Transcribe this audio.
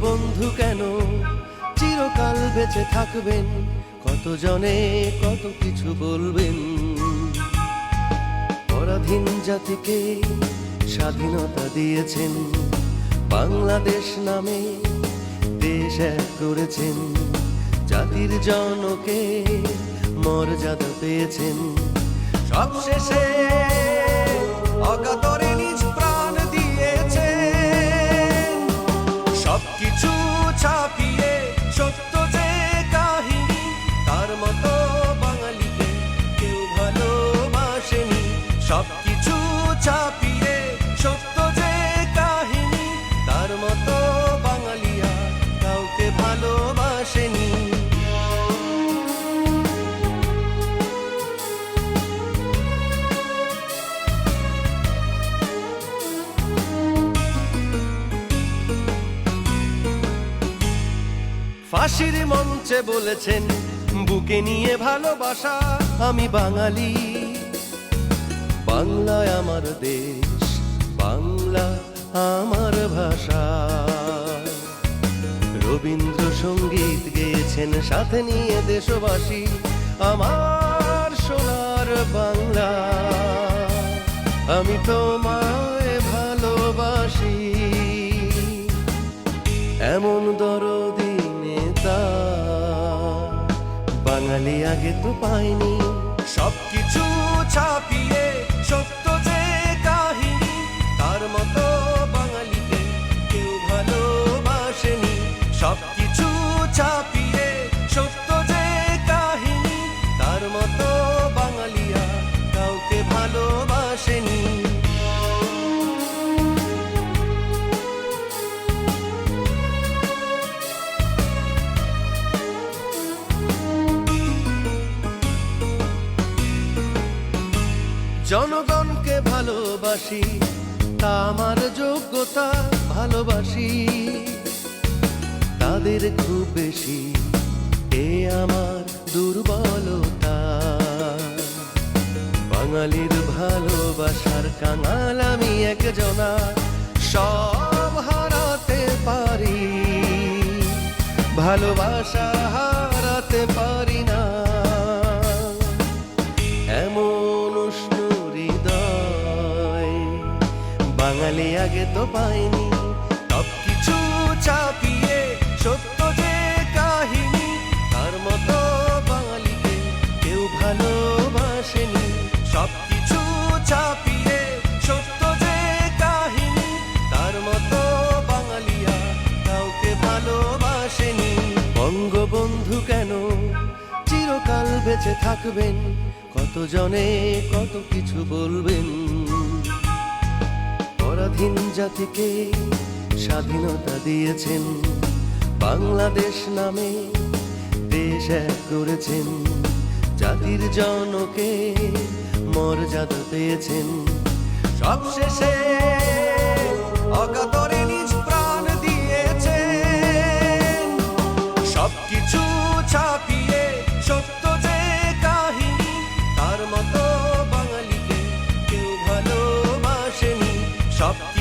বঙ্গবন্ধু কেন? চিরকাল বেঁচে থাকবেন। কত জনে কত কিছু বলবেন? পরাধীন জাতিকে স্বাধীনতা দিয়েছেন। বাংলাদেশ নামে দেশ এক করেছেন। জাতির জনকে মর্যাদা পেয়েছেন। সবশেষে অকাতরে ছাপিয়ে সত্য যে কাহিনী তার মতো বাঙালিকে কেউ ভালোবাসেনি। সবকিছু ছাপিয়ে সত্য ফাঁসির মঞ্চে বলেছেন, বুকে নিয়ে ভালোবাসা, আমি বাঙালি। বাংলায় আমার দেশ, বাংলা আমার ভাষা। রবীন্দ্রসঙ্গীত গেয়েছেন সাথে নিয়ে দেশবাসী, আমার সোনার বাংলা, আমি তোমায় বাঙালি আগে তো পাইনি সবকিছু ছাপিয়ে জনগণকে ভালোবাসি, তা আমার যোগ্যতা ভালোবাসি। তাদের খুব বেশি, এ আমার দুর্বলতা। বাঙালির ভালোবাসার কাঙাল আমি একজনা, সব হারাতে পারি। ভালোবাসা হারাতে পারি। আগে তো পাইনি। সব কিছু চাপিয়ে সত্য যে কাহিনী, তার মতো বাঙালিকে কেউ ভালোবাসেনি। সব কিছু চাপিয়ে সত্য যে কাহিনী, তার মতো বাঙালিয়া কাউকে ভালোবাসেনি। বঙ্গবন্ধু কেন চিরকাল বেঁচে থাকবেন? কত জনে কত কিছু বলবেন? পরাধীন জাতিকে স্বাধীনতা দিয়েছেন, বাংলাদেশ নামে দেশ এক করেছেন, জাতির জনকে মর্যাদা পেয়েছেন। সবশেষে অকাতরে নিজ প্রাণ দিয়েছেন, সবকিছু ছাপিয়ে 十二。